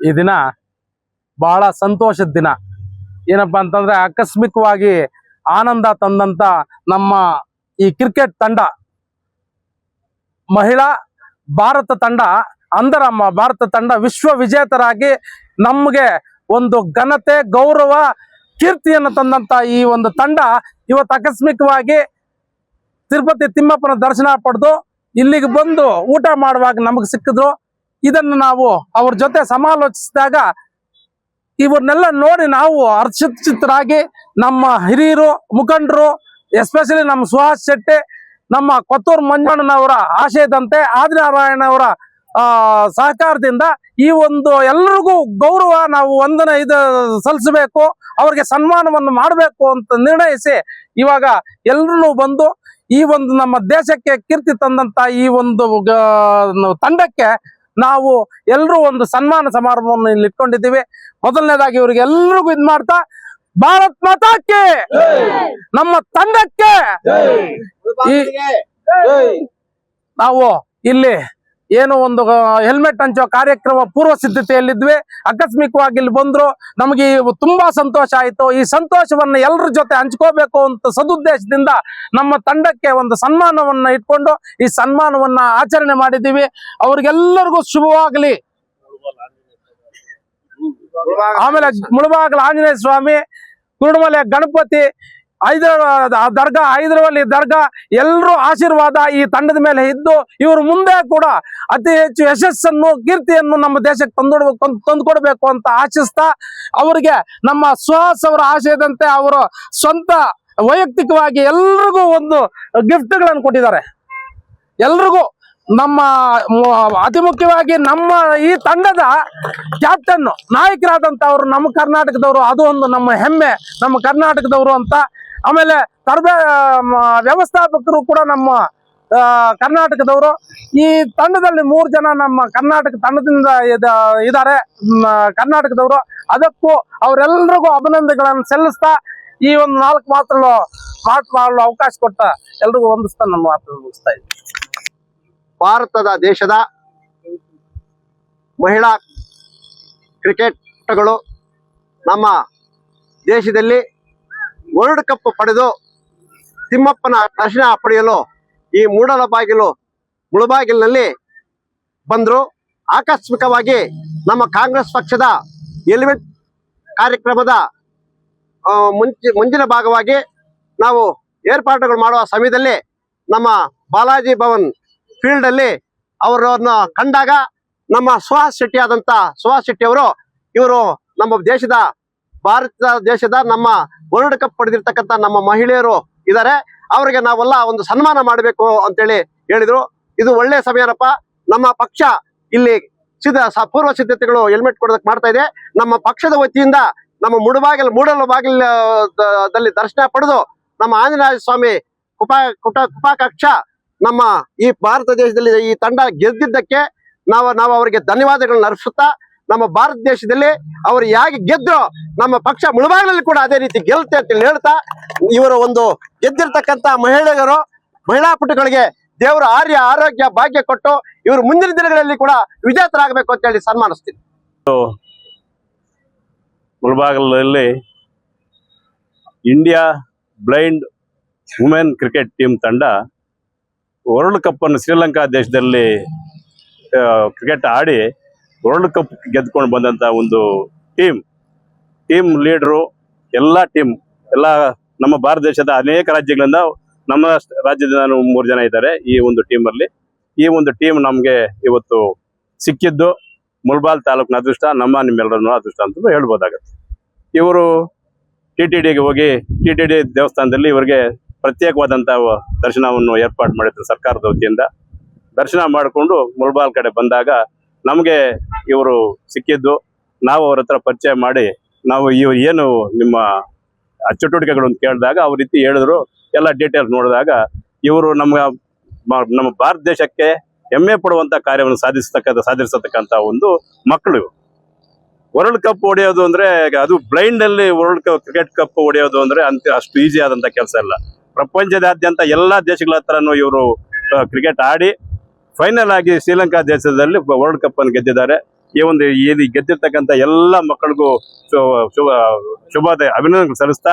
ಈ ದಿನ ಬಹಳ ಸಂತೋಷದ ದಿನ. ಏನಪ್ಪಾ ಅಂತಂದ್ರೆ ಆಕಸ್ಮಿಕವಾಗಿ ಆನಂದ ತಂದಂತ ನಮ್ಮ ಈ ಕ್ರಿಕೆಟ್ ತಂಡ, ಮಹಿಳಾ ಭಾರತ ತಂಡ ಅಂದರ ಭಾರತ ತಂಡ ವಿಶ್ವ ವಿಜೇತರಾಗಿ ನಮಗೆ ಒಂದು ಘನತೆ, ಗೌರವ, ಕೀರ್ತಿಯನ್ನು ತಂದಂತ ಈ ಒಂದು ತಂಡ ಇವತ್ತು ಆಕಸ್ಮಿಕವಾಗಿ ತಿರುಪತಿ ತಿಮ್ಮಪ್ಪನ ದರ್ಶನ ಪಡೆದು ಇಲ್ಲಿಗೆ ಬಂದು ಊಟ ಮಾಡುವಾಗ ನಮಗೆ ಸಿಕ್ಕಿದ್ರು. ಇದನ್ನು ನಾವು ಅವ್ರ ಜೊತೆ ಸಮಾಲೋಚಿಸಿದಾಗ ಇವ್ರನ್ನೆಲ್ಲ ನೋಡಿ ನಾವು ಹರ್ಷಚಿತ್ತರಾಗಿ ನಮ್ಮ ಹಿರಿಯರು, ಮುಖಂಡರು ಎಸ್ಪೆಷಲಿ ನಮ್ಮ ಸುಹಾಸ್ ಶೆಟ್ಟಿ, ನಮ್ಮ ಕೊತ್ತೂರು ಮಂಜಣ್ಣನವರ ಆಶಯದಂತೆ ಆದಿನಾರಾಯಣವರ ಸಹಕಾರದಿಂದ ಈ ಒಂದು ಎಲ್ರಿಗೂ ಗೌರವ ನಾವು ಒಂದನೇ ಇದು ಸಲ್ಲಿಸಬೇಕು, ಅವ್ರಿಗೆ ಸನ್ಮಾನವನ್ನು ಮಾಡಬೇಕು ಅಂತ ನಿರ್ಣಯಿಸಿ ಇವಾಗ ಎಲ್ಲರೂ ಬಂದು ಈ ಒಂದು ನಮ್ಮ ದೇಶಕ್ಕೆ ಕೀರ್ತಿ ತಂದಂತ ಈ ಒಂದು ತಂಡಕ್ಕೆ ನಾವು ಎಲ್ಲರೂ ಒಂದು ಸನ್ಮಾನ ಸಮಾರಂಭವನ್ನು ಇಲ್ಲಿ ಇಟ್ಕೊಂಡಿದ್ದೀವಿ. ಮೊದಲನೇದಾಗಿ ಇವ್ರಿಗೆ ಎಲ್ರಿಗೂ ಇದ್ ಮಾಡ್ತಾ ಭಾರತ್ ಮಾತಾಕ್ಕೆ ನಮ್ಮ ತಂಡಕ್ಕೆ. ನಾವು ಇಲ್ಲಿ ಏನು ಒಂದು ಹೆಲ್ಮೆಟ್ ಹಂಚೋ ಕಾರ್ಯಕ್ರಮ ಪೂರ್ವ ಸಿದ್ಧತೆಯಲ್ಲಿದ್ವಿ. ಆಕಸ್ಮಿಕವಾಗಿ ಇಲ್ಲಿ ಬಂದ್ರು. ನಮಗೆ ತುಂಬಾ ಸಂತೋಷ ಆಯಿತು. ಈ ಸಂತೋಷವನ್ನ ಎಲ್ಲರ ಜೊತೆ ಹಂಚ್ಕೋಬೇಕು ಅಂತ ಸದುದ್ದೇಶದಿಂದ ನಮ್ಮ ತಂಡಕ್ಕೆ ಒಂದು ಸನ್ಮಾನವನ್ನ ಇಟ್ಕೊಂಡು ಈ ಸನ್ಮಾನವನ್ನ ಆಚರಣೆ ಮಾಡಿದ್ದೀವಿ. ಅವ್ರಿಗೆಲ್ಲರಿಗೂ ಶುಭವಾಗಲಿ. ಆಮೇಲೆ ಮುಳುಬಾಗಲ ಆಂಜನೇಯ ಸ್ವಾಮಿ, ಕುರುಡುಮಲೆ ಗಣಪತಿ ಹೈದರಾಬಾದ್ ದರ್ಗಾ ಹೈದರಾಬಾದ್ ದರ್ಗಾ ಎಲ್ಲರೂ ಆಶೀರ್ವಾದ ಈ ತಂಡದ ಮೇಲೆ ಇದ್ದು ಇವರು ಮುಂದೆ ಕೂಡ ಅತಿ ಹೆಚ್ಚು ಯಶಸ್ಸನ್ನು, ಕೀರ್ತಿಯನ್ನು ನಮ್ಮ ದೇಶಕ್ಕೆ ತಂದೊಡ್ಬೇಕು ತಂದುಕೊಡ್ಬೇಕು ಅಂತ ಆಶಿಸ್ತಾ ಅವರಿಗೆ ನಮ್ಮ ಸುಹಾಸ್ ಅವರ ಆಶಯದಂತೆ ಅವರು ಸ್ವಂತ ವೈಯಕ್ತಿಕವಾಗಿ ಎಲ್ರಿಗೂ ಒಂದು ಗಿಫ್ಟ್ಗಳನ್ನು ಕೊಟ್ಟಿದ್ದಾರೆ. ಎಲ್ರಿಗೂ ನಮ್ಮ ಅತಿ ಮುಖ್ಯವಾಗಿ ನಮ್ಮ ಈ ತಂಡದ ಕ್ಯಾಪ್ಟನ್ ನಾಯಕರಾದಂತವ್ರು ನಮ್ಮ ಕರ್ನಾಟಕದವರು, ಅದು ಒಂದು ನಮ್ಮ ಹೆಮ್ಮೆ, ನಮ್ಮ ಕರ್ನಾಟಕದವರು ಅಂತ ಆಮೇಲೆ ತರಬೇ ಮ- ವ್ಯವಸ್ಥಾಪಕರು ಕೂಡ ನಮ್ಮ ಕರ್ನಾಟಕದವರು. ಈ ತಂಡದಲ್ಲಿ ಮೂರು ಜನ ನಮ್ಮ ಕರ್ನಾಟಕ ತಂಡದಿಂದ ಇದ- ಇದ್ದಾರೆ ಕರ್ನಾಟಕದವರು. ಅದಕ್ಕೂ ಅವರೆಲ್ಲರಿಗೂ ಅಭಿನಂದನೆಗಳನ್ನು ಸಲ್ಲಿಸ್ತಾ ಈ ಒಂದು ನಾಲ್ಕು ಮಾತುಗಳು, ಮಾತು ಮಾಡಲು ಅವಕಾಶ ಕೊಟ್ಟ ಎಲ್ರಿಗೂ ಹೊಂದಿಸ್ತಾ ನಮ್ಮ ಮಾತು ಮುಗಿಸ್ತಾ ಇದ್ದೀನಿ. ಭಾರತದ ದೇಶದ ಮಹಿಳಾ ಕ್ರಿಕೆಟ್ಗಳು ನಮ್ಮ ದೇಶದಲ್ಲಿ ವರ್ಲ್ಡ್ ಕಪ್ ಪಡೆದು ತಿಮ್ಮಪ್ಪನ ದರ್ಶನ ಪಡೆಯಲು ಈ ಮೂಡಲ ಬಾಗಿಲು ಮುಳಬಾಗಿಲಿನಲ್ಲಿ ಬಂದರು. ಆಕಸ್ಮಿಕವಾಗಿ ನಮ್ಮ ಕಾಂಗ್ರೆಸ್ ಪಕ್ಷದ ಎಲಿಮೆಂಟ್ ಕಾರ್ಯಕ್ರಮದ ಮುಂಚೆ, ಮುಂದಿನ ಭಾಗವಾಗಿ ನಾವು ಏರ್ಪಾಡುಗಳು ಮಾಡುವ ಸಮಯದಲ್ಲಿ ನಮ್ಮ ಬಾಲಾಜಿ ಭವನ್ ಫೀಲ್ಡ್ ಅಲ್ಲಿ ಅವರನ್ನ ಕಂಡಾಗ ನಮ್ಮ ಸುಹಾಸ್ ಶೆಟ್ಟಿ ಆದಂತ ಸುಹಾಸ್ ಶೆಟ್ಟಿ ಅವರು ಇವರು ನಮ್ಮ ದೇಶದ ಭಾರತ ದೇಶದ ನಮ್ಮ ವರ್ಲ್ಡ್ ಕಪ್ ಪಡೆದಿರ್ತಕ್ಕಂಥ ನಮ್ಮ ಮಹಿಳೆಯರು ಇದ್ದಾರೆ ಅವರಿಗೆ ನಾವೆಲ್ಲ ಒಂದು ಸನ್ಮಾನ ಮಾಡಬೇಕು ಅಂತೇಳಿ ಹೇಳಿದ್ರು. ಇದು ಒಳ್ಳೆ ಸಮಯನಪ್ಪ. ನಮ್ಮ ಪಕ್ಷ ಇಲ್ಲಿ ಸಿದ್ಧ ಪೂರ್ವ ಸಿದ್ಧತೆಗಳು ಹೆಲ್ಮೆಟ್ ಕೊಡೋದಕ್ಕೆ ಮಾಡ್ತಾ ಇದೆ. ನಮ್ಮ ಪಕ್ಷದ ವತಿಯಿಂದ ನಮ್ಮ ಮುಡಬಾಗಿಲು, ಮೂಡಲು ಬಾಗಿಲ ದಲ್ಲಿ ದರ್ಶನ ಪಡೆದು ನಮ್ಮ ಆಂಜನೇಯ ಸ್ವಾಮಿ ಕುಪಾ, ಕುಟ ಕುಪಾಕಕ್ಷ ನಮ್ಮ ಈ ಭಾರತ ದೇಶದಲ್ಲಿ ಈ ತಂಡ ಗೆದ್ದಿದ್ದಕ್ಕೆ ನಾವು ನಾವು ಅವರಿಗೆ ಧನ್ಯವಾದಗಳನ್ನ ಅರ್ಪಿಸುತ್ತಾ ನಮ್ಮ ಭಾರತ ದೇಶದಲ್ಲಿ ಅವರು ಹೇಗೆ ಗೆದ್ರು ನಮ್ಮ ಪಕ್ಷ ಮುಳುಬಾಗಿಲಲ್ಲಿ ಕೂಡ ಅದೇ ರೀತಿ ಗೆಲ್ತೆ ಅಂತ ಹೇಳಿ ಹೇಳ್ತಾ, ಇವರು ಒಂದು ಗೆದ್ದಿರ್ತಕ್ಕಂತ ಮಹಿಳೆಯರು, ಮಹಿಳಾ ಪುಟಗಳಿಗೆ ದೇವರ ಆರ್ಯ, ಆರೋಗ್ಯ, ಭಾಗ್ಯ ಕೊಟ್ಟು ಇವರು ಮುಂದಿನ ದಿನಗಳಲ್ಲಿ ಕೂಡ ವಿಜೇತರಾಗಬೇಕು ಅಂತ ಹೇಳಿ ಸನ್ಮಾನಿಸ್ತೀನಿ. ಮುಳಬಾಗಲಲ್ಲಿ India blind women cricket team ತಂಡ ವರ್ಲ್ಡ್ ಕಪ್ ಅನ್ನು ಶ್ರೀಲಂಕಾ ದೇಶದಲ್ಲಿ ಕ್ರಿಕೆಟ್ ಆಡಿ ವರ್ಲ್ಡ್ ಕಪ್ ಗೆದ್ಕೊಂಡು ಬಂದಂತ ಒಂದು ಟೀಮ್ ಟೀಮ್ ಲೀಡ್ರು ಎಲ್ಲ ಟೀಮ್ ಎಲ್ಲ ನಮ್ಮ ಭಾರತ ದೇಶದ ಅನೇಕ ರಾಜ್ಯಗಳಿಂದ ನಮ್ಮ ರಾಜ್ಯದಿಂದ ಮೂರು ಜನ ಇದ್ದಾರೆ ಈ ಒಂದು ಟೀಮಲ್ಲಿ ಈ ಒಂದು ಟೀಮ್ ನಮಗೆ ಇವತ್ತು ಸಿಕ್ಕಿದ್ದು ಮುಲ್ಬಾಲ್ ತಾಲೂಕಿನ ಅದೃಷ್ಟ, ನಮ್ಮ ನಿಮ್ಮೆಲ್ಲರನ್ನು ಅದೃಷ್ಟ ಅಂತ ಹೇಳ್ಬೋದಾಗತ್ತೆ. ಇವರು ಟಿ ಟಿ ಡಿಗೆ ಹೋಗಿ ಟಿ ಟಿ ಡಿ ದೇವಸ್ಥಾನದಲ್ಲಿ ಇವರಿಗೆ ಪ್ರತ್ಯೇಕವಾದಂಥ ದರ್ಶನವನ್ನು ಏರ್ಪಾಡು ಮಾಡಿದ್ರು ಸರ್ಕಾರದ ವತಿಯಿಂದ. ದರ್ಶನ ಮಾಡಿಕೊಂಡು ಮುಲ್ಬಾಲ್ ಕಡೆ ಬಂದಾಗ ನಮಗೆ ಇವರು ಸಿಕ್ಕಿದ್ದು, ನಾವು ಅವ್ರ ಹತ್ರ ಪರಿಚಯ ಮಾಡಿ, ನಾವು ಇವ್ರು ಏನು ನಿಮ್ಮ ಚಟುವಟಿಕೆಗಳು ಅಂತ ಕೇಳಿದಾಗ ಅವ್ರ ರೀತಿ ಹೇಳಿದ್ರು, ಎಲ್ಲ ಡೀಟೇಲ್ಸ್ ನೋಡಿದಾಗ ಇವರು ನಮ್ಮ ನಮ್ಮ ಭಾರತ ದೇಶಕ್ಕೆ ಹೆಮ್ಮೆ ಪಡುವಂತ ಕಾರ್ಯವನ್ನು ಸಾಧಿಸತಕ್ಕಂಥ ಸಾಧಿಸತಕ್ಕಂಥ ಒಂದು ಮಕ್ಕಳು. ವರ್ಲ್ಡ್ ಕಪ್ ಹೊಡೆಯೋದು ಅಂದ್ರೆ, ಅದು ಬ್ಲೈಂಡ್ ಅಲ್ಲಿ ವರ್ಲ್ಡ್ ಕಪ್ ಕ್ರಿಕೆಟ್ ಕಪ್ ಹೊಡೆಯೋದು ಅಂದ್ರೆ ಅಂತ ಅಷ್ಟು ಈಸಿ ಆದಂತ ಕೆಲಸ ಇಲ್ಲ ಪ್ರಪಂಚದಾದ್ಯಂತ ಎಲ್ಲಾ ದೇಶಗಳ ಹತ್ರನೂ ಇವರು ಕ್ರಿಕೆಟ್ ಆಡಿ ಫೈನಲ್ ಆಗಿ ಶ್ರೀಲಂಕಾ ದೇಶದಲ್ಲಿ ವರ್ಲ್ಡ್ ಕಪ್ ಅನ್ನು ಗೆದ್ದಿದ್ದಾರೆ. ಈ ಒಂದು ಈ ಗೆದ್ದಿರ್ತಕ್ಕಂಥ ಎಲ್ಲ ಮಕ್ಕಳಿಗೂ ಶುಭ, ಶುಭಾದಯ ಅಭಿನಂದನೆ ಸಲ್ಲಿಸ್ತಾ,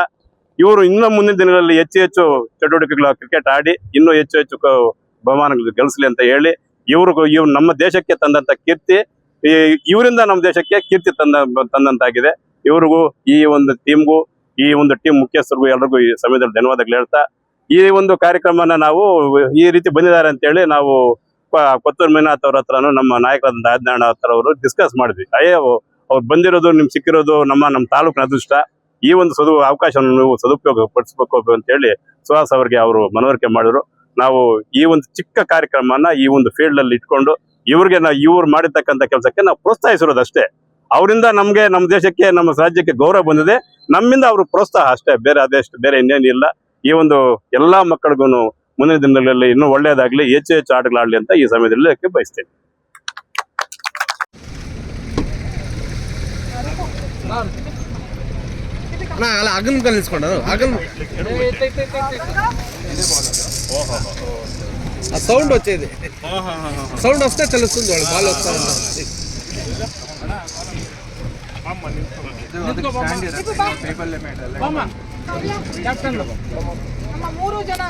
ಇವರು ಇನ್ನು ಮುಂದಿನ ದಿನಗಳಲ್ಲಿ ಹೆಚ್ಚು ಹೆಚ್ಚು ಚಟುವಟಿಕೆಗಳ ಕ್ರಿಕೆಟ್ ಆಡಿ, ಇನ್ನೂ ಹೆಚ್ಚು ಹೆಚ್ಚು ಬಹುಮಾನಗಳು ಗಳಿಸಲಿ ಅಂತ ಹೇಳಿ ಇವ್ರಿಗೂ ಇವ್ ನಮ್ಮ ದೇಶಕ್ಕೆ ತಂದಂತ ಕೀರ್ತಿ ಇವರಿಂದ ನಮ್ಮ ದೇಶಕ್ಕೆ ಕೀರ್ತಿ ತಂದ, ತಂದಂತಾಗಿದೆ. ಇವ್ರಿಗೂ, ಈ ಒಂದು ಟೀಮ್ಗೂ ಈ ಒಂದು ಟೀಮ್ ಮುಖ್ಯಸ್ಥರಿಗೂ ಎಲ್ರಿಗೂ ಈ ಸಮಯದಲ್ಲಿ ಧನ್ಯವಾದಗಳು ಹೇಳ್ತಾ, ಈ ಒಂದು ಕಾರ್ಯಕ್ರಮನ ನಾವು ಈ ರೀತಿ ಬಂದಿದ್ದಾರೆ ಅಂತ ಹೇಳಿ ನಾವು ಕೊತ್ತೂರು ಮೀನಾಥ್ ಅವ್ರ ಹತ್ರನು ನಮ್ಮ ನಾಯಕರಾದಂತ ಆಜ್ಞಾಣ ಹತ್ರ ಅವರು ಡಿಸ್ಕಸ್ ಮಾಡಿದ್ವಿ. ಅಯ್ಯೋ, ಅವ್ರು ಬಂದಿರೋದು, ನಿಮ್ ಸಿಕ್ಕಿರೋದು ನಮ್ಮ ನಮ್ಮ ತಾಲೂಕಿನ ಅದೃಷ್ಟ. ಈ ಒಂದು ಸದು, ಅವಕಾಶವನ್ನು ನೀವು ಸದುಪಯೋಗ ಪಡಿಸ್ಬೇಕು ಅಂತ ಹೇಳಿ ಸುಹಾಸ್ ಅವರಿಗೆ ಅವರು ಮನವರಿಕೆ ಮಾಡಿದ್ರು. ನಾವು ಈ ಒಂದು ಚಿಕ್ಕ ಕಾರ್ಯಕ್ರಮನ ಈ ಒಂದು ಫೀಲ್ಡ್ ಅಲ್ಲಿ ಇಟ್ಕೊಂಡು ಇವ್ರಿಗೆ ನಾವು, ಇವ್ರು ಮಾಡಿರ್ತಕ್ಕಂಥ ಕೆಲಸಕ್ಕೆ ನಾವು ಪ್ರೋತ್ಸಾಹಿಸಿರೋದು ಅಷ್ಟೇ. ಅವರಿಂದ ನಮ್ಗೆ ನಮ್ಮ ದೇಶಕ್ಕೆ, ನಮ್ಮ ರಾಜ್ಯಕ್ಕೆ ಗೌರವ ಬಂದಿದೆ. ನಮ್ಮಿಂದ ಅವರು ಪ್ರೋತ್ಸಾಹ ಅಷ್ಟೇ. ಬೇರೆ ಅದೆಷ್ಟು ಬೇರೆ ಇನ್ನೇನಿಲ್ಲ. ಈ ಒಂದು ಎಲ್ಲಾ ಮಕ್ಕಳಿಗೂ ಮುಂದಿನ ದಿನಗಳಲ್ಲಿ ಇನ್ನೂ ಒಳ್ಳೆಯದಾಗ್ಲಿ ಹೆಚ್ಚು ಹೆಚ್ಚು ಆಟಗಳಾಡ್ಲಿ ಅಂತ ಈ ಸಮಯದಲ್ಲಿ ಹೇಳಕ್ಕೆ ಬಯಸ್ತೇನೆ ಅಣ್ಣ ಅಲ್ಲ ಅಗಲ್ ಕಲಿಸ್ಕೊಂಡ అగల్ ఆ సౌండ్ వచ్చేది సౌండ్ వస్తే తెలుస్తుంది వాళ్ళు బాల్ వస్తా ఉంటుంది ನಮ್ಮ ಮೂರು ಜನ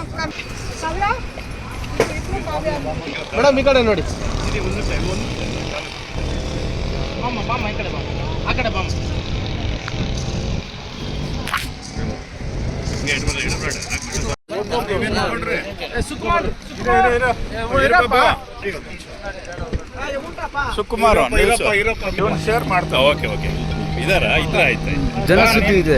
ಮೇಡಮ್ ಈ ಕಡೆ ನೋಡಿ. ಸುಕುಮಾರ್ ಶೇರ್ ಮಾಡ್ತಾ ಓಕೆ ಓಕೆ. ಇದಾರ? ಇದ್ರ ಆಯ್ತು. ಜನಸುದ್ದಿ ಇದೆ.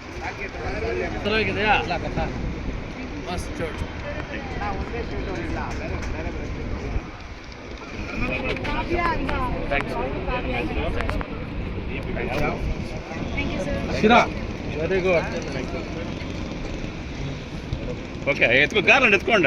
ಶಿರಾ ವೆರಿ ಗುಡ್ ಓಕೆ ಎತ್ಕೊ ಗಾರ್ಲೆಂಡ್ ಎತ್ಕೊಂಡ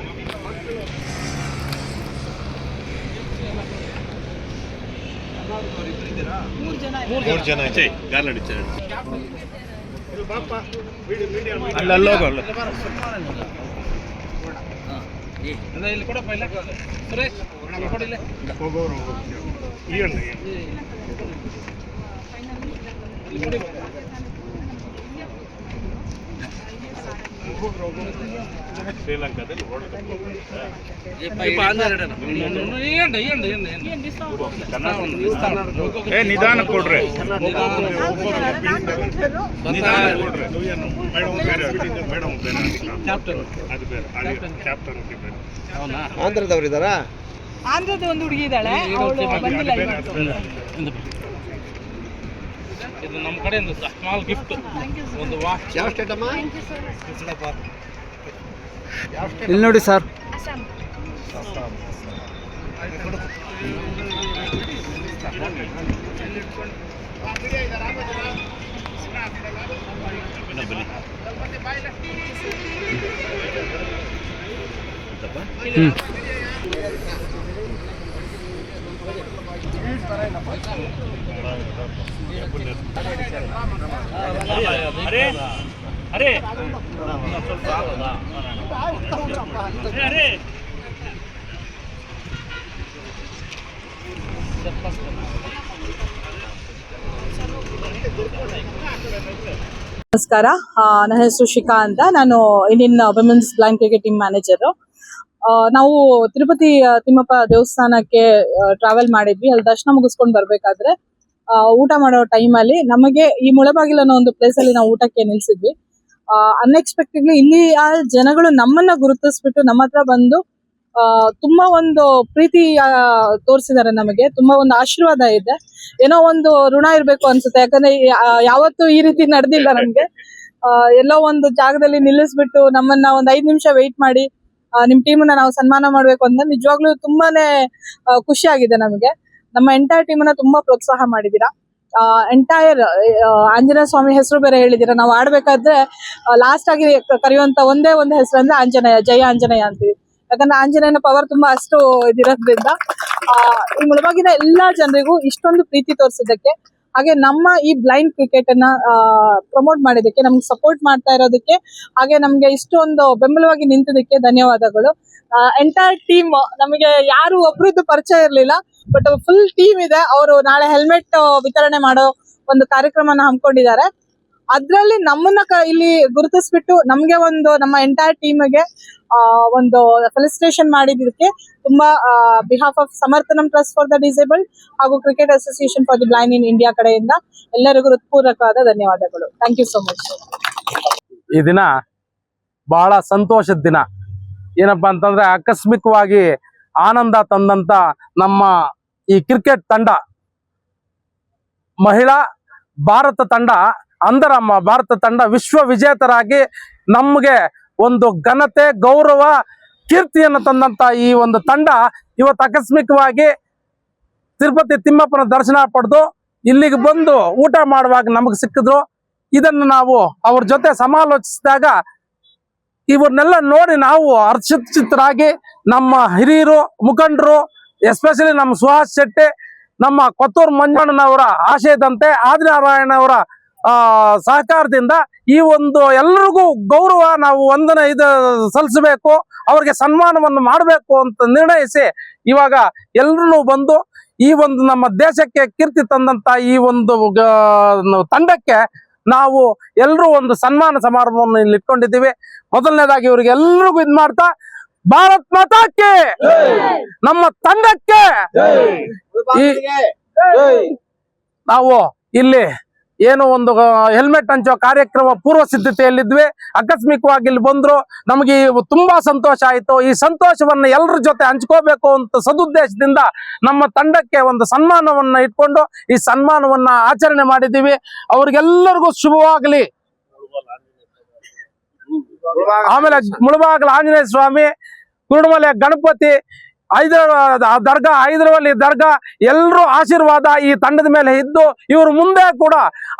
ಮೂರು ಜನ ಗಾರ್ಲೆಂಡ್ ಇಚ್ಚ ಅಲ್ಲೋಗ ಇಲ್ಲಿ ಸುರೇಶ್ ಕೊಡಿಲ್ಲ ಹೋಗೋರು ಈ ಶ್ರೀಲಂಕಾದಲ್ಲಿ ನಿಧಾನ ಕೊಡ್ರಿ. ನಿಧಾನ ಕೊಡ್ರಿ. ಮೇಡಮ್ ಅದು ಬೇರೆ. ಆಂಧ್ರದವ್ರು ಇದ್ದಾರಾ? ಆಂಧ್ರದ ಒಂದು ಹುಡುಗಿ ಇದ್ದಾಳೆ. ಅವಳು ಬಂದಿಲ್ಲ ಇದು ನಮ್ಮ ಕಡೆಯಿಂದ ಸ್ಮಾಲ್ ಗಿಫ್ಟ್ ಒಂದು ವಾಚ್ ಯಾವ ಸ್ಟೇಟ್ ಅಮ್ಮ? ಇಲ್ಲಿ ನೋಡಿ ಸರ್. ಅಸ್ಸಾಂ. ಅರೆ ಅರೆ ನಮಸ್ಕಾರ ನನ್ನ ಹೆಸರು ಶಿಖಾ ಅಂತ. ನಾನು Indian women's blind cricket team manager ನಾವು ತಿರುಪತಿ ತಿಮ್ಮಪ್ಪ ದೇವಸ್ಥಾನಕ್ಕೆ ಟ್ರಾವೆಲ್ ಮಾಡಿದ್ವಿ. ಅಲ್ಲಿ ದರ್ಶನ ಮುಗಿಸ್ಕೊಂಡು ಬರ್ಬೇಕಾದ್ರೆ ಊಟ ಮಾಡೋ ಟೈಮ್ ಅಲ್ಲಿ ನಮಗೆ ಈ ಮುಳಬಾಗಿಲು ಅನ್ನೋ ಒಂದು ಪ್ಲೇಸ್ ಅಲ್ಲಿ ನಾವು ಊಟಕ್ಕೆ ನಿಲ್ಸಿದ್ವಿ. ಅನ್ಎಕ್ಸ್ಪೆಕ್ಟೆಡ್ಲಿ ಇಲ್ಲಿ ಆ ಜನಗಳು ನಮ್ಮನ್ನ ಗುರುತಿಸ್ಬಿಟ್ಟು ನಮ್ಮ ಹತ್ರ ಬಂದು ತುಂಬಾ ಒಂದು ಪ್ರೀತಿ ತೋರಿಸಿದ್ದಾರೆ ನಮಗೆ. ತುಂಬಾ ಒಂದು ಆಶೀರ್ವಾದ ಇದೆ. ಏನೋ ಒಂದು ಋಣ ಇರ್ಬೇಕು ಅನ್ಸುತ್ತೆ. ಯಾಕಂದ್ರೆ ಯಾವತ್ತು ಈ ರೀತಿ ನಡೆದಿಲ್ಲ ನಮ್ಗೆ. ಎಲ್ಲೋ ಒಂದು ಜಾಗದಲ್ಲಿ ನಿಲ್ಲಿಸ್ಬಿಟ್ಟು ನಮ್ಮನ್ನ ಒಂದ್ ಐದ್ ನಿಮಿಷ ವೆಯ್ಟ್ ಮಾಡಿ ನಿಮ್ ಟೀಮನ್ನ ನಾವು ಸನ್ಮಾನ ಮಾಡ್ಬೇಕು ಅಂತ ನಿಜವಾಗ್ಲೂ ತುಂಬಾನೇ ಖುಷಿ ಆಗಿದೆ ನಮಗೆ. ನಮ್ಮ ಎಂಟೈರ್ ಟೀಮನ್ನ ತುಂಬಾ ಪ್ರೋತ್ಸಾಹ ಮಾಡಿದೀರಾ. ಎಂಟೈರ್ ಆಂಜನೇಯ ಸ್ವಾಮಿ ಹೆಸರು ಬೇರೆ ಹೇಳಿದೀರಾ. ನಾವು ಆಡ್ಬೇಕಾದ್ರೆ ಲಾಸ್ಟ್ ಆಗಿ ಕರೆಯುವಂತ ಒಂದೇ ಒಂದು ಹೆಸರು ಅಂದ್ರೆ ಆಂಜನೇಯ, ಜಯ ಆಂಜನೇಯ ಅಂತೀವಿ. ಯಾಕಂದ್ರೆ ಆಂಜನೇಯನ ಪವರ್ ತುಂಬಾ ಅಷ್ಟು ಇದಿರೋದ್ರಿಂದ ಈ ಮುಳಬಾಗಿನ ಎಲ್ಲಾ ಜನರಿಗೂ ಇಷ್ಟೊಂದು ಪ್ರೀತಿ ತೋರಿಸಿದ್ದಕ್ಕೆ ಹಾಗೆ ನಮ್ಮ ಈ ಬ್ಲೈಂಡ್ ಕ್ರಿಕೆಟ್ ಅನ್ನ ಪ್ರಮೋಟ್ ಮಾಡಿದಕ್ಕೆ ನಮ್ಗೆ ಸಪೋರ್ಟ್ ಮಾಡ್ತಾ ಇರೋದಕ್ಕೆ, ಹಾಗೆ ನಮ್ಗೆ ಇಷ್ಟೊಂದು ಬೆಂಬಲವಾಗಿ ನಿಂತಿದ್ದಕ್ಕೆ ಧನ್ಯವಾದಗಳು. ಎಂಟೈರ್ ಟೀಮ್ ನಮಗೆ ಯಾರು ಒಬ್ರದ್ದು ಪರಿಚಯ ಇರಲಿಲ್ಲ ಬಟ್ ಫುಲ್ ಟೀಮ್ ಇದೆ. ಅವರು ನಾಳೆ ಹೆಲ್ಮೆಟ್ ವಿತರಣೆ ಮಾಡೋ ಒಂದು ಕಾರ್ಯಕ್ರಮನ ಹಮ್ಮಿಕೊಂಡಿದ್ದಾರೆ. ಅದ್ರಲ್ಲಿ ನಮ್ಮನ್ನ ಇಲ್ಲಿ ಗುರುತಿಸ್ಬಿಟ್ಟು ನಮ್ಗೆ ಒಂದು ನಮ್ಮ ಎಂಟೈರ್ ಟೀಮ್ಗೆ ಒಂದು ಫೆಲಿಸಿಟೇಷನ್ ಮಾಡಿದ್ದಕ್ಕೆ ತುಂಬಾ behalf of Samarthanam trust for the disabled ಹಾಗೂ cricket association for the blind in India ಕಡೆಯಿಂದ ಎಲ್ಲರಿಗೂ ಹೃತ್ಪೂರ್ವಕವಾದ ಧನ್ಯವಾದಗಳು. ಥ್ಯಾಂಕ್ ಯು ಸೋ ಮಚ್ ಈ ದಿನ ಬಹಳ ಸಂತೋಷದ ದಿನ. ಏನಪ್ಪಾ ಅಂತಂದ್ರೆ ಆಕಸ್ಮಿಕವಾಗಿ ಆನಂದ ತಂದಂತ ನಮ್ಮ ಈ ಕ್ರಿಕೆಟ್ ತಂಡ, ಮಹಿಳಾ ಭಾರತ ತಂಡ ನಮ್ಮ ಭಾರತ ತಂಡ ವಿಶ್ವ ವಿಜೇತರಾಗಿ ನಮಗೆ ಒಂದು ಘನತೆ, ಗೌರವ, ಕೀರ್ತಿಯನ್ನು ತಂದಂತ ಈ ಒಂದು ತಂಡ ಇವತ್ತು ಆಕಸ್ಮಿಕವಾಗಿ ತಿರುಪತಿ ತಿಮ್ಮಪ್ಪನ ದರ್ಶನ ಪಡೆದು ಇಲ್ಲಿಗೆ ಬಂದು ಊಟ ಮಾಡುವಾಗ ನಮಗೆ ಸಿಕ್ಕಿದ್ರು. ಇದನ್ನು ನಾವು ಅವ್ರ ಜೊತೆ ಸಮಾಲೋಚಿಸಿದಾಗ ಇವ್ರನ್ನೆಲ್ಲ ನೋಡಿ ನಾವು ಹರ್ಷಚಿತ್ತರಾಗಿ ನಮ್ಮ ಹಿರಿಯರು, ಮುಖಂಡರು ಎಸ್ಪೆಷಲಿ ನಮ್ಮ ಸುಹಾಸ್ ಶೆಟ್ಟಿ, ನಮ್ಮ ಕೊತ್ತೂರು ಮಂಜಣ್ಣನವರ ಆಶಯದಂತೆ ಆದಿನಾರಾಯಣ ಅವರ ಸಹಕಾರದಿಂದ ಈ ಒಂದು ಎಲ್ಲರಿಗೂ ಗೌರವ ನಾವು ಒಂದನ ಇದು ಸಲ್ಲಿಸಬೇಕು ಅವ್ರಿಗೆ ಸನ್ಮಾನವನ್ನು ಮಾಡಬೇಕು ಅಂತ ನಿರ್ಣಯಿಸಿ ಇವಾಗ ಎಲ್ಲರೂ ಬಂದು ಈ ಒಂದು ನಮ್ಮ ದೇಶಕ್ಕೆ ಕೀರ್ತಿ ತಂದಂತ ಈ ಒಂದು ತಂಡಕ್ಕೆ ನಾವು ಎಲ್ಲರೂ ಒಂದು ಸನ್ಮಾನ ಸಮಾರಂಭವನ್ನು ಇಲ್ಲಿ ಇಟ್ಕೊಂಡಿದ್ದೀವಿ. ಮೊದಲನೇದಾಗಿ ಇವ್ರಿಗೆ ಎಲ್ರಿಗೂ ಇದ್ ಮಾಡ್ತಾ ಭಾರತ್ ಮಾತಾಕ್ಕೆ ನಮ್ಮ ತಂಡಕ್ಕೆ ನಾವು ಇಲ್ಲಿ ಏನು ಒಂದು ಹೆಲ್ಮೆಟ್ ಹಂಚೋ ಕಾರ್ಯಕ್ರಮ ಪೂರ್ವ ಸಿದ್ಧತೆಯಲ್ಲಿದ್ವಿ. ಆಕಸ್ಮಿಕವಾಗಿ ಇಲ್ಲಿ ಬಂದ್ರು. ನಮಗೆ ತುಂಬಾ ಸಂತೋಷ ಆಯಿತು. ಈ ಸಂತೋಷವನ್ನ ಎಲ್ಲರ ಜೊತೆ ಹಂಚ್ಕೋಬೇಕು ಅಂತ ಸದುದ್ದೇಶದಿಂದ ನಮ್ಮ ತಂಡಕ್ಕೆ ಒಂದು ಸನ್ಮಾನವನ್ನ ಇಟ್ಕೊಂಡು ಈ ಸನ್ಮಾನವನ್ನ ಆಚರಣೆ ಮಾಡಿದ್ದೀವಿ. ಅವ್ರಿಗೆಲ್ಲರಿಗೂ ಶುಭವಾಗಲಿ. ಆಮೇಲೆ ಮುಳಬಾಗಲ ಆಂಜನೇಯ ಸ್ವಾಮಿ ಕುರುಡುಮಲೆ ಗಣಪತಿ ಹೈದರಾಬಾದ್ ದರ್ಗಾ ಹೈದರಾಬಾದ್ ದರ್ಗಾ ಎಲ್ಲರೂ ಆಶೀರ್ವಾದ ಈ ತಂಡದ ಮೇಲೆ ಇದ್ದು ಇವರು ಮುಂದೆ ಕೂಡ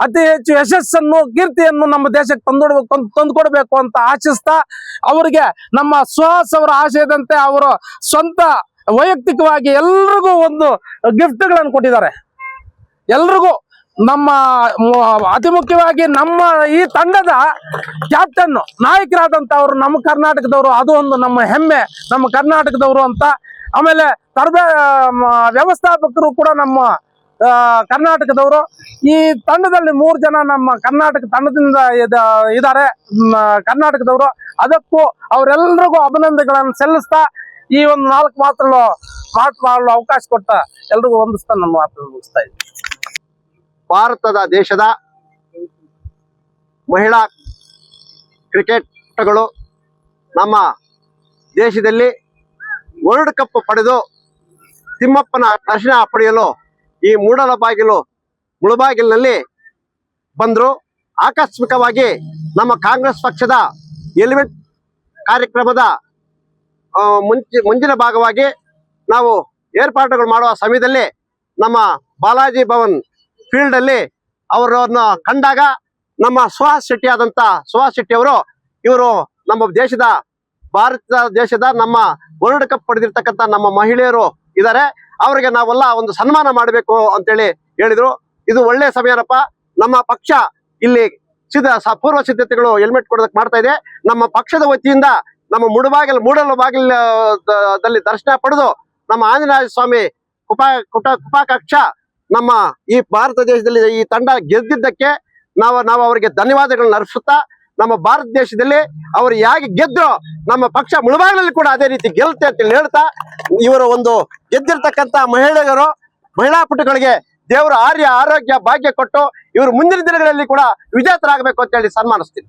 ಅತಿ ಹೆಚ್ಚು ಯಶಸ್ಸನ್ನು, ಕೀರ್ತಿಯನ್ನು ನಮ್ಮ ದೇಶಕ್ಕೆ ತಂದೊಡ್ಬೇಕು ತಂದುಕೊಡ್ಬೇಕು ಅಂತ ಆಶಿಸ್ತಾ ಅವರಿಗೆ ನಮ್ಮ ಸುಹಾಸ್ ಅವರ ಆಶಯದಂತೆ ಅವರು ಸ್ವಂತ ವೈಯಕ್ತಿಕವಾಗಿ ಎಲ್ರಿಗೂ ಒಂದು ಗಿಫ್ಟ್ಗಳನ್ನು ಕೊಟ್ಟಿದ್ದಾರೆ. ಎಲ್ರಿಗೂ ನಮ್ಮ, ಅತಿ ಮುಖ್ಯವಾಗಿ ನಮ್ಮ ಈ ತಂಡದ ಕ್ಯಾಪ್ಟನ್ ನಾಯಕರಾದಂತ ಅವರು ನಮ್ಮ ಕರ್ನಾಟಕದವರು, ಅದು ಒಂದು ನಮ್ಮ ಹೆಮ್ಮೆ, ನಮ್ಮ ಕರ್ನಾಟಕದವರು ಅಂತ ಆಮೇಲೆ ತರದ ವ್ಯವಸ್ಥಾಪಕರು ಕೂಡ ನಮ್ಮ ಕರ್ನಾಟಕದವರು. ಈ ತಂಡದಲ್ಲಿ ಮೂರು ಜನ ನಮ್ಮ ಕರ್ನಾಟಕ ತಂಡದಿಂದ ಇದ- ಇದ್ದಾರೆ ಕರ್ನಾಟಕದವರು. ಅದಕ್ಕೂ ಅವರೆಲ್ಲರಿಗೂ ಅಭಿನಂದನೆಗಳನ್ನು ಸಲ್ಲಿಸ್ತಾ ಈ ಒಂದು ನಾಲ್ಕು ಮಾತ್ರ ಮಾಡಲು ಅವಕಾಶ ಕೊಟ್ಟ ಎಲ್ರಿಗೂ ಹೊಂದಿಸ್ತಾ ನನ್ನ ಮಾತು ಮುಗಿಸ್ತಾ ಭಾರತದ ದೇಶದ ಮಹಿಳಾ ಕ್ರಿಕೆಟ್ಗಳು ನಮ್ಮ ದೇಶದಲ್ಲಿ ವರ್ಲ್ಡ್ ಕಪ್ ಪಡೆದು ತಿಮ್ಮಪ್ಪನ ದರ್ಶನ ಪಡೆಯಲು ಈ ಮೂಡಲ ಬಾಗಿಲು ಮುಳಬಾಗಿಲಿನಲ್ಲಿ ಬಂದರು. ಆಕಸ್ಮಿಕವಾಗಿ ನಮ್ಮ ಕಾಂಗ್ರೆಸ್ ಪಕ್ಷದ ಎಲಿಮೆಂಟ್ ಕಾರ್ಯಕ್ರಮದ ಮುಂಚೆ, ಮುಂದಿನ ಭಾಗವಾಗಿ ನಾವು ಏರ್ಪಾಡುಗಳು ಮಾಡುವ ಸಮಯದಲ್ಲಿ ನಮ್ಮ ಬಾಲಾಜಿ ಭವನ್ ಫೀಲ್ಡ್ ಅಲ್ಲಿ ಅವರನ್ನ ಕಂಡಾಗ ನಮ್ಮ ಸುಹಾಸ್ ಶೆಟ್ಟಿ ಆದಂತ ಸುಹಾಸ್ ಶೆಟ್ಟಿ ಅವರು ಇವರು ನಮ್ಮ ದೇಶದ ಭಾರತ ದೇಶದ ನಮ್ಮ ವರ್ಲ್ಡ್ ಕಪ್ ಪಡೆದಿರ್ತಕ್ಕಂಥ ನಮ್ಮ ಮಹಿಳೆಯರು ಇದ್ದಾರೆ ಅವರಿಗೆ ನಾವೆಲ್ಲ ಒಂದು ಸನ್ಮಾನ ಮಾಡಬೇಕು ಅಂತೇಳಿ ಹೇಳಿದ್ರು. ಇದು ಒಳ್ಳೆ ಸಮಯನಪ್ಪ. ನಮ್ಮ ಪಕ್ಷ ಇಲ್ಲಿ ಸಿದ್ಧ ಪೂರ್ವ ಸಿದ್ಧತೆಗಳು ಹೆಲ್ಮೆಟ್ ಕೊಡೋದಕ್ಕೆ ಮಾಡ್ತಾ ಇದೆ. ನಮ್ಮ ಪಕ್ಷದ ವತಿಯಿಂದ ನಮ್ಮ ಮುಡಬಾಗಿಲು, ಮೂಡಲು ಬಾಗಿಲ್ ದಲ್ಲಿ ದರ್ಶನ ಪಡೆದು ನಮ್ಮ ಆಂಜನೇಯ ಸ್ವಾಮಿ ಕುಪಾ, ಕುಟ, ಕುಪಾಕಕ್ಷ ನಮ್ಮ ಈ ಭಾರತ ದೇಶದಲ್ಲಿ ಈ ತಂಡ ಗೆದ್ದಿದ್ದಕ್ಕೆ ನಾವು ನಾವು ಅವರಿಗೆ ಧನ್ಯವಾದಗಳನ್ನ ಅರ್ಪಿಸುತ್ತಾ ನಮ್ಮ ಭಾರತ ದೇಶದಲ್ಲಿ ಅವರು ಹೇಗೆ ಗೆದ್ರು ನಮ್ಮ ಪಕ್ಷ ಮುಳುಬಾಗಿಲಲ್ಲಿ ಕೂಡ ಅದೇ ರೀತಿ ಗೆಲ್ತೆ ಅಂತ ಹೇಳಿ ಹೇಳ್ತಾ, ಇವರ ಒಂದು ಗೆದ್ದಿರ್ತಕ್ಕಂತ ಮಹಿಳೆಯರು, ಮಹಿಳಾ ಪುಟಗಳಿಗೆ ದೇವರ ಆರ್ಯ, ಆರೋಗ್ಯ, ಭಾಗ್ಯ ಕೊಟ್ಟು ಇವರು ಮುಂದಿನ ದಿನಗಳಲ್ಲಿ ಕೂಡ ವಿಜೇತರಾಗಬೇಕು ಅಂತ ಹೇಳಿ ಸನ್ಮಾನಿಸ್ತೀನಿ.